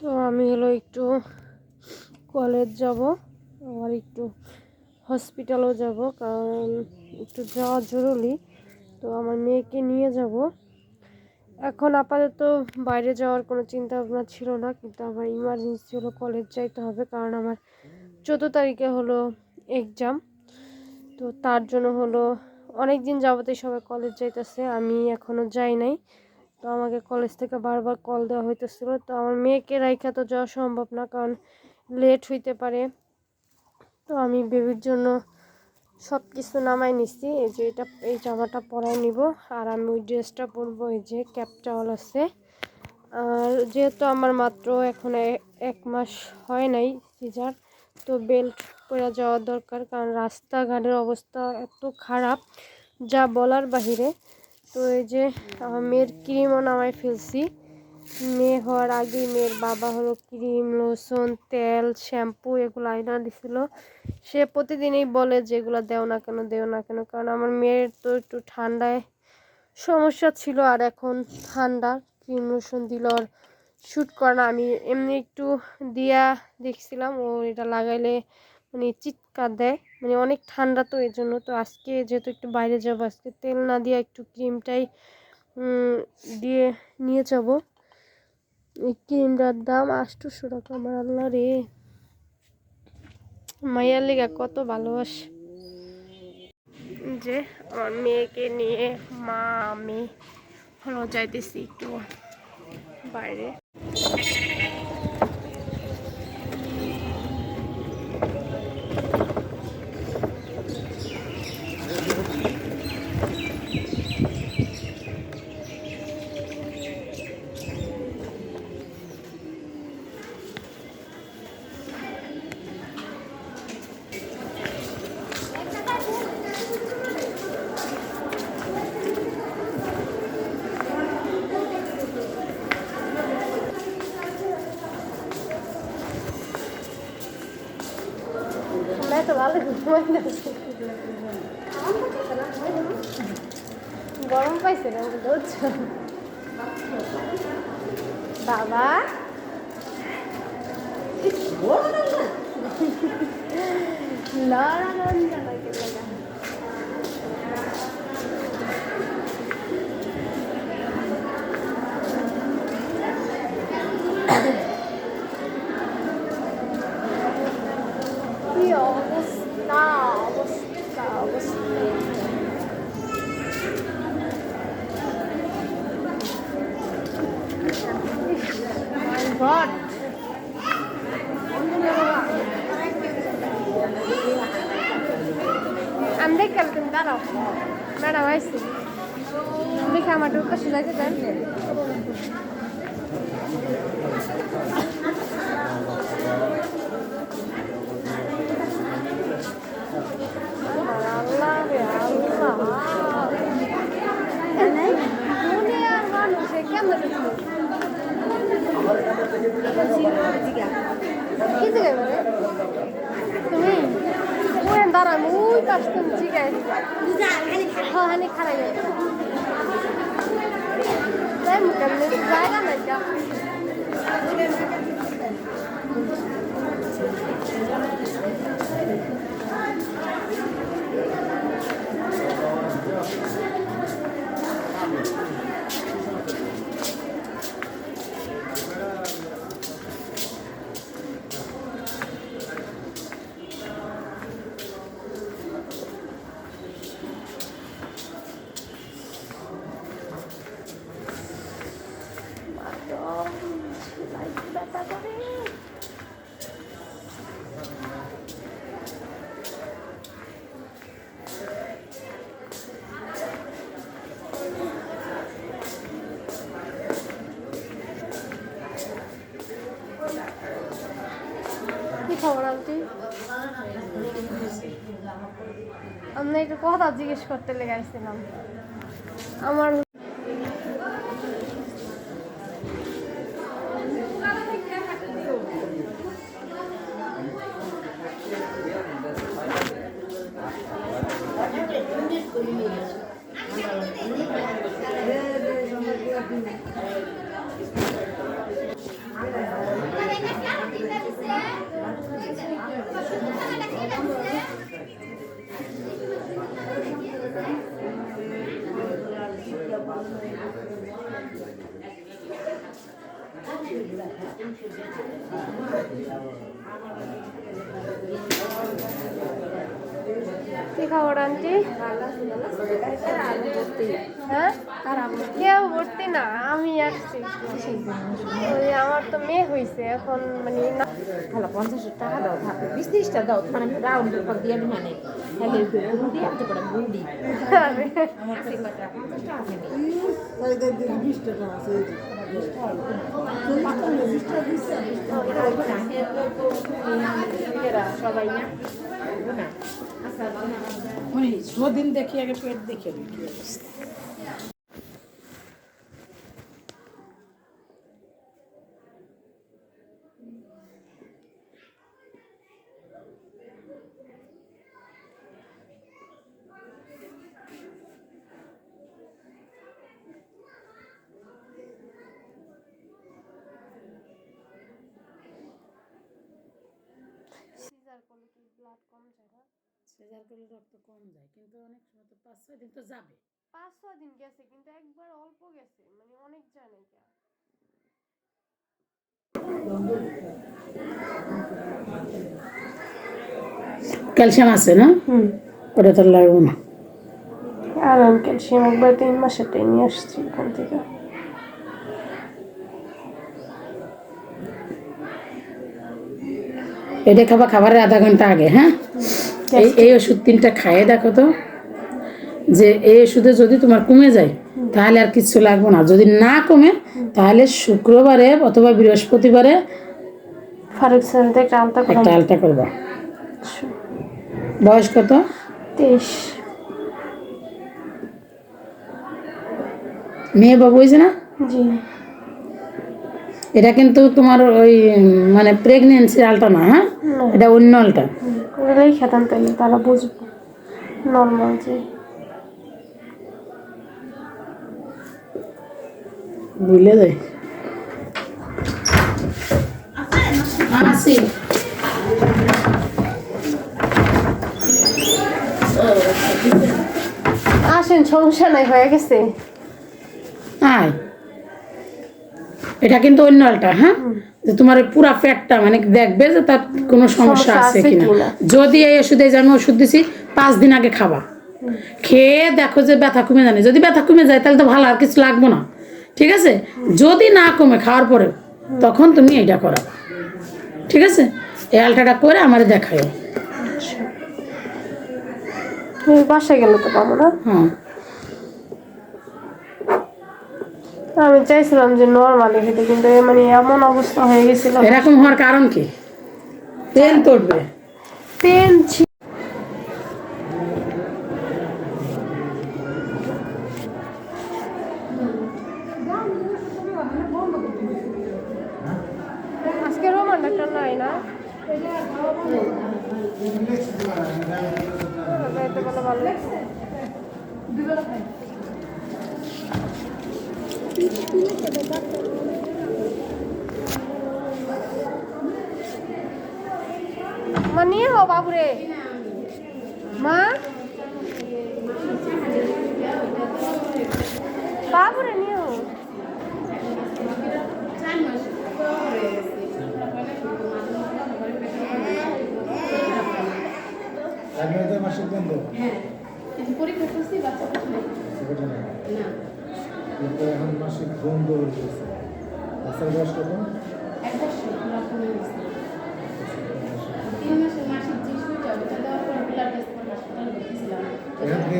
তো আমি হলো একটু কলেজ যাব আর একটু হসপিটালও যাব, কারণ একটু যাওয়া জরুরি। তো আমার মেয়েকে নিয়ে যাব। এখন আপাতত বাইরে যাওয়ার কোনো চিন্তা ভাবনা ছিল না, কিন্তু আমার ইমার্জেন্সি হলো কলেজ যাইতে হবে, কারণ আমার চোদ্দ তারিখে হলো এক্সাম তো তার জন্য হলো অনেক দিন যাবতে সবাই কলেজ যাইতেছে, আমি এখনও যাই নাই। তো আমাকে কলেজ থেকে বারবার কল দেওয়া হইতেছিল। তো আমার মেয়েকে রাইখা তো যাওয়া সম্ভব না, কারণ লেট হইতে পারে। তো আমি বেবির জন্য সব কিছু নামাই নিচ্ছি এই যে এটা, এই জামাটা পরাই নিব। আর আমি ওই ড্রেসটা পরবো, এই যে ক্যাপটাওয়াল আছে। আর যেহেতু আমার মাত্র এখন এক মাস হয় নাই সিজার, তো বেল্ট পরে যাওয়া দরকার, কারণ রাস্তাঘাটের অবস্থা এত খারাপ। যা বলার বাহিরে তো এই যে, আমার মেয়ের ক্রিমও নামাই ফেলছি। মেয়ে হওয়ার আগেই মেয়ের বাবা হলো ক্রিম, লোশন, তেল, শ্যাম্পু, এগুলো আইনা দিছিল। সে প্রতিদিনই বলে যে এগুলো দেও না কেন, দেও না কেন, কারণ আমার মেয়ের তো একটু ঠান্ডায় সমস্যা ছিল আর এখন ঠান্ডা, ক্রিম, লোশন দিল আর শ্যুট করে না। আমি এমনি একটু দিয়া দেখছিলাম, ও এটা লাগাইলে মানে চিৎকার দেয়। মানে অনেক ঠান্ডা তো এই জন্য তো আজকে যেহেতু একটু বাইরে যাব, আজকে তেল না দিয়ে একটু ক্রিমটাই দিয়ে নিয়ে যাব। এই ক্রিমটার দাম আটশোশো টাকা, আমার আল্লাহ রে। মাইয়ার লেগা কত ভালোবাস। যে আমার মেয়েকে নিয়ে মা আমি হলো যাইতেছি একটু বাইরে। গরম পাইছে না বাবা। লড়া লড়া লাগে লাগা কি অবস্থা অবস্থা অবস্থা My God. আমি দেখে তুমি দাঁড়াও ম্যাডাম আইসি দেখে আমার ঢুকা শুনাইতে দেন আল্লাহ জিগাই ওই পাশ তুমি জিগাই হ্যাঁ খারাই জায়গা নাই যা ব্যথা খবর আন্টি? আমি একটু কথা জিজ্ঞেস করতে লেগে আসছিলাম। আমার কি খবর আন্টি? হ্যাঁ? কেউ ভর্তি না আমি আসছি। ওই আমার তো মেয়ে হয়েছে এখন মানে না। হ্যালো পঞ্চাশ টাকা দাও থাকে বিশ ত্রিশটা দাও মানে আমি রাউন্ডের দিয়ে আমি মানে হ্যালো গুড়ি আনতে পারে গুড়ি আছে কটা? পঞ্চাশ টাকা আছে। সবাই না না সদিন দেখি আগে পেট দেখে অবস্থা সিজার করলে কি ব্লাড কম যায় না সিজার করলে রক্ত কম যায় কিন্তু অনেক সময় তো পাঁচ ছয় দিন তো যাবে। পাঁচ ছয় দিন গেছে কিন্তু একবার অল্প গেছে মানে অনেক নাই কা ক্যালসিয়াম আছে না? হুম। ওটা তো লাগবে না। আর আমি ক্যালসিয়াম একবার তিন মাসেরটাই নিয়ে আসছি এখান থেকে। এটা খাবা খাবারের আধা ঘণ্টা আগে হ্যাঁ? এই ওষুধ তিনটা খাইয়ে দেখো তো যে এই ওষুধে যদি তোমার কমে যায় তাহলে আর কিছু লাগবে না। যদি না কমে তাহলে শুক্রবারে অথবা বৃহস্পতিবারে ফারুক একটা আলতা একটা আলটা করবা। বয়স কত? তেইশ। মেয়ে বাবু হয়েছে না? জি। এটা কিন্তু তোমার ওই মানে প্রেগনেন্সি আলটা না হ্যাঁ? এটা অন্য আলটা ওগুলোই খেতাম তাইলে তারা বুঝব। নর্মাল যে। বুঝলে যাই আসি আসেন সমস্যা নাই হয়ে গেছে। আয়। এটা কিন্তু অন্য আলটা হ্যাঁ? যে তোমার পুরা পেটটা মানে দেখবে যে তার কোনো সমস্যা আছে কিনা। কিনা। যদি এই ওষুধে যে আমি ওষুধ দিছি পাঁচ দিন আগে খাবা। খেয়ে দেখো যে ব্যথা কমে জানে যদি ব্যথা কমে যায় তাহলে তো ভালো আর কিছু লাগবো না। ঠিক আছে? যদি না কমে খাওয়ার পরে তখন তুমি এটা করা ঠিক আছে? এই আলটাটা করে আমার দেখায় বাসায় গেলে তো পাবো না? হ্যাঁ। আমি চাইছিলাম যে নর্মালি খেতে কিন্তু মানে এমন অবস্থা হয়ে গেছিল। এরকম হওয়ার কারণ কি? পেন আজকে রোমান ডাক্তার নাই না? ভালো। লাগছে মা নিয়ে হো বাবুরে। মা? বাবুরে নিয়ে হো আপনাদের মাসিক বন্ধ পরীক্ষা করছি বাচ্চা না। এখন মাসিক বন্ধ হয়ে গেছে। বাচ্চার বয়স কত এক বছর পুরা কমে গেছে তিন মাসের মাসিক যে সুইটা ওটা দেওয়ার পর ব্লাড টেস্ট করে হাসপাতালে ভর্তিছিলাম এখান থেকে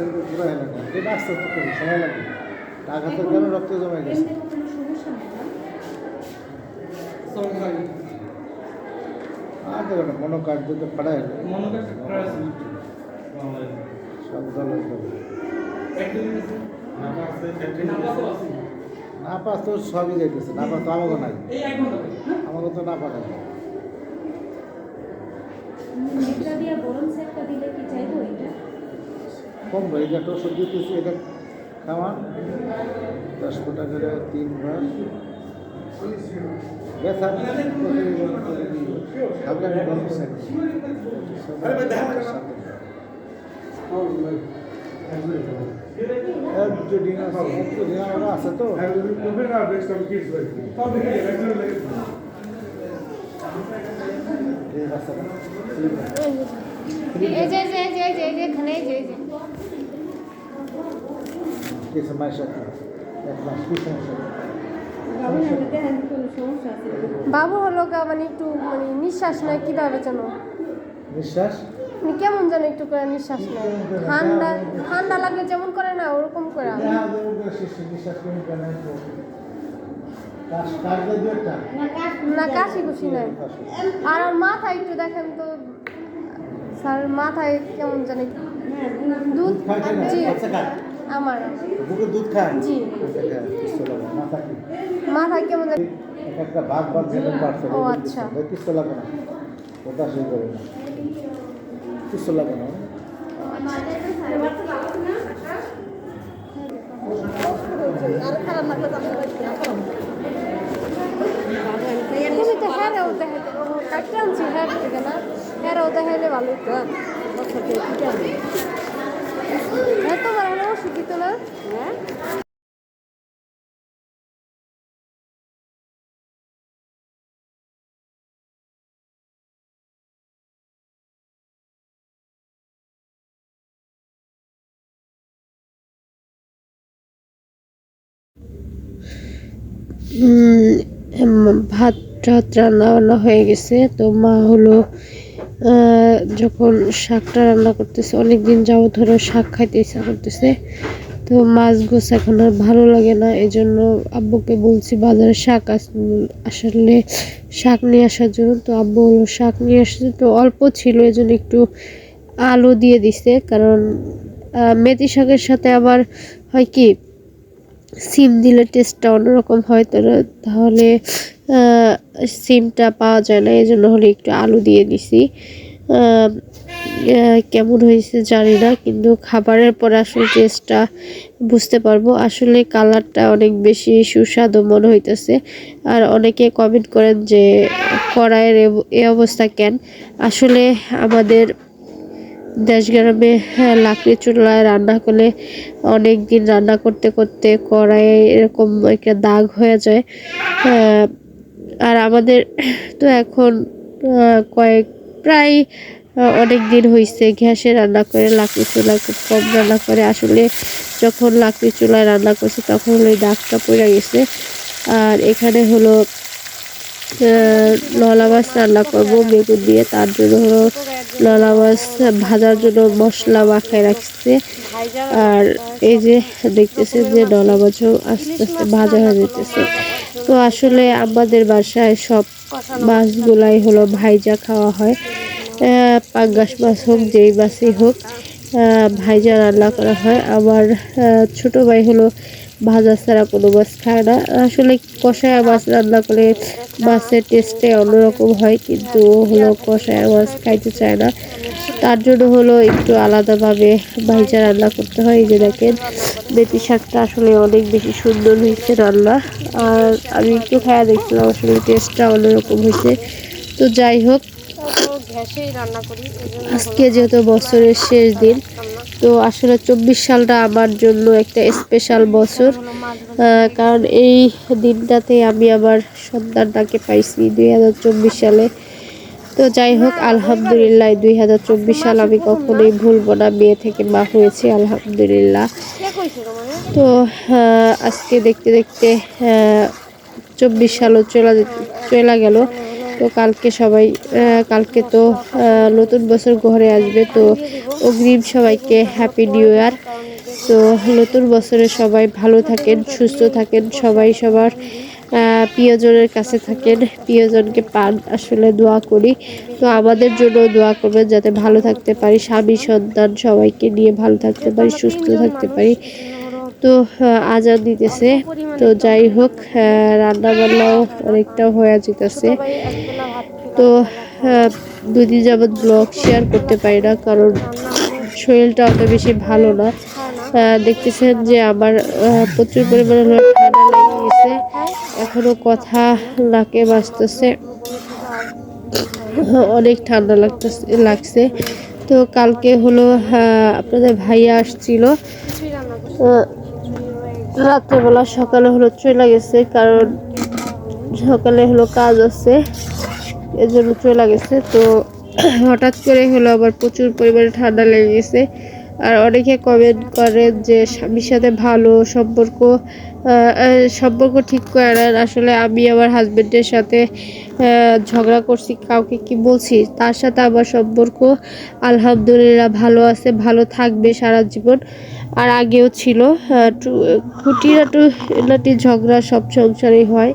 হেড ঢুকে যাই পুরো এলাকা এটা আস্তে আস্তে করবে সময় লাগবে টাকা তো কেন রক্ত জমে গেছে আর দেখো না মনো কার্ড দিতে ফাড়াই সব দল। না পাস তো সবই যাইতেছে। না পাস তো আমাকে নাই। আমাকে তো না পাঠায়। এটা দিয়ে গরম সেটটা দিলে কি চাইব এটা? কম ভাই এটা একটা ওষুধ দিতেছি এটা খাওয়ান দশ ফুটা করে তিনবার ব্যথা আছে একজনই আমরা আছে তো। এই যে এই যে এই যে যে যে এখানে যে যে। কিছু মাস এক মাস কি সমস্যা? বাবু হলো গা মানে একটু মানে নিঃশ্বাস নেয় কীভাবে যেন নিঃশ্বাস? মানে কেমন যেন একটু করে নিঃশ্বাস নেয়। ঠান্ডা ঠান্ডা লাগলে যেমন করে না ওরকম করে। না কাশি কুশি নাই। আর মাথায় একটু দেখেন তো স্যার মাথায় কেমন জানি দুধ জি। আচ্ছা আমার। বুকে দুধ খায় জি। মাথা মাথায় কেমন জানি একটা ভাগ ভাগ যেমন পারছে ও, আচ্ছা। কিচ্ছু লাগে না ওটা সেই করে না কিচ্ছু লাগে না তুমি তো হ্যারেও দেখাইতে কাটতে আনছি হ্যার থেকে না। হ্যারেও দেখাইলে ভালো তো হ্যাঁ তোমার হলে ওষুধ দিত না হ্যাঁ উম, ভাত টাত রান্না বান্না হয়ে গেছে তো মা হলো আহ, যখন শাকটা রান্না করতেছে অনেক দিন যাবত ধরে শাক খাইতে ইচ্ছা করতেছে। তো মাছ গোছ এখন আর ভালো লাগে না এই জন্য আব্বুকে বলছি বাজারে শাক আস- আসলে শাক নিয়ে আসার জন্য। তো আব্বু হলো শাক নিয়ে আসছে তো অল্প ছিল এই জন্য একটু আলু দিয়ে দিছে। কারণ মেথি শাকের সাথে আবার হয় কি, সিম দিলে টেস্টটা অন্যরকম হয় তাহলে সিমটা পাওয়া যায় না এই জন্য হলে একটু আলু দিয়ে দিছি। কেমন হয়েছে জানি না কিন্তু খাবারের পর আসলে টেস্টটা বুঝতে পারব। আসলে কালারটা অনেক বেশি সুস্বাদু মনে হইতেছে। আর অনেকে কমেন্ট করেন যে কড়াইয়ের এ- অবস্থা কেন? আসলে আমাদের দেশ গ্রামে হ্যাঁ, লাকড়ি চুলায় রান্না করলে অনেক দিন রান্না করতে করতে কড়াইয়ে এরকম একটা দাগ হয়ে যায়। আর আমাদের তো এখন কয়েক, প্রায় অনেক দিন হয়েছে গ্যাসে রান্না করে, লাকড়ি চুলায় খুব কম রান্না করে। আসলে যখন লাকড়ি চুলায় রান্না করছে তখন ওই দাগটা পড়ে গেছে। আর এখানে হলো ললা মাছ রান্না করব বেগুন দিয়ে। তার জন্য হলো ললা মাছ ভাজার জন্য মশলা মাখায় রাখছে। আর এই যে দেখতেছে যে ডলা মাছও আস্তে আস্তে ভাজা হয়ে যেতেছে। তো আসলে আমাদের বাসায় সব মাছগুলাই হলো ভাইজা খাওয়া হয়। পাঙ্গাস মাছ হোক, যেই মাছই হোক ভাইজা রান্না করা হয়। আমার ছোট ভাই হলো ভাজা ছাড়া কোনো মাছ খায় না। আসলে কষায়া মাছ রান্না করে মাছের টেস্টে অন্যরকম হয়, কিন্তু হলো কষায়া মাছ খাইতে চায় না। তার জন্য হলো একটু আলাদাভাবে ভাইজা রান্না করতে হয়। এই যে দেখেন মেথি শাকটা আসলে অনেক বেশি সুন্দর হয়েছে রান্না। আর আমি একটু খায়া দেখছিলাম, আসলে টেস্টটা অন্যরকম হয়েছে। তো যাই হোক, আজকে যেহেতু বছরের শেষ দিন, তো আসলে চব্বিশ সালটা আমার জন্য একটা স্পেশাল বছর। কারণ এই দিনটাতে আমি আমার সন্তানটাকে পাইছি দুই হাজার চব্বিশ সালে। তো যাই হোক, আলহামদুলিল্লাহ, দুই হাজার চব্বিশ সাল আমি কখনোই ভুলবো না মেয়ে থেকে মা হয়েছি, আলহামদুলিল্লাহ। তো আজকে দেখতে দেখতে চব্বিশ সালও চলে চলে গেল। তো কালকে সবাই কালকে তো নতুন বছর ঘরে আসবে, তো অগ্রিম সবাইকে হ্যাপি নিউ ইয়ার তো নতুন বছরে সবাই ভালো থাকেন, সুস্থ থাকেন, সবাই সবার প্রিয়জনের কাছে থাকেন। প্রিয়জনকে পান। আসলে দোয়া করি। তো আমাদের জন্য দোয়া করবেন যাতে ভালো থাকতে পারি, স্বামী, সন্তান সবাইকে নিয়ে ভালো থাকতে পারি, সুস্থ থাকতে পারি। তো আজান দিতেছে। তো যাই হোক রান্না বান্নাও অনেকটা হয়ে যেতেছে। তো দুদিন যাবৎ ব্লগ শেয়ার করতে পারি না, কারণ শরীরটা অত বেশি ভালো না। দেখতেছেন যে আমার প্রচুর পরিমাণে ঠান্ডা লেগে গেছে এখনও কথা নাকে বাঁচতেছে অনেক ঠান্ডা লাগতেছে লাগছে। তো কালকে হলো আহ, আপনাদের ভাইয়া আসছিল। রাত্রেবেলা সকালে হলো চলে গেছে কারণ সকালে হলো কাজ আছে এজন্য চলে গেছে। তো হঠাৎ করে হলো আবার প্রচুর পরিমাণে ঠান্ডা লেগে গেছে। আর অনেকে কমেন্ট করে যে স্বামীর সাথে ভালো সম্পর্ক সম্পর্ক ঠিক করে না আসলে আমি আমার হাজবেন্ডের সাথে ঝগড়া করছি, কাউকে কি বলছি? তার সাথে আমার সম্পর্ক আলহামদুলিল্লাহ ভালো আছে, ভালো থাকবে সারা জীবন। আর আগেও ছিল খুঁটিনাটু নাটি ঝগড়া সব সংসারেই হয়।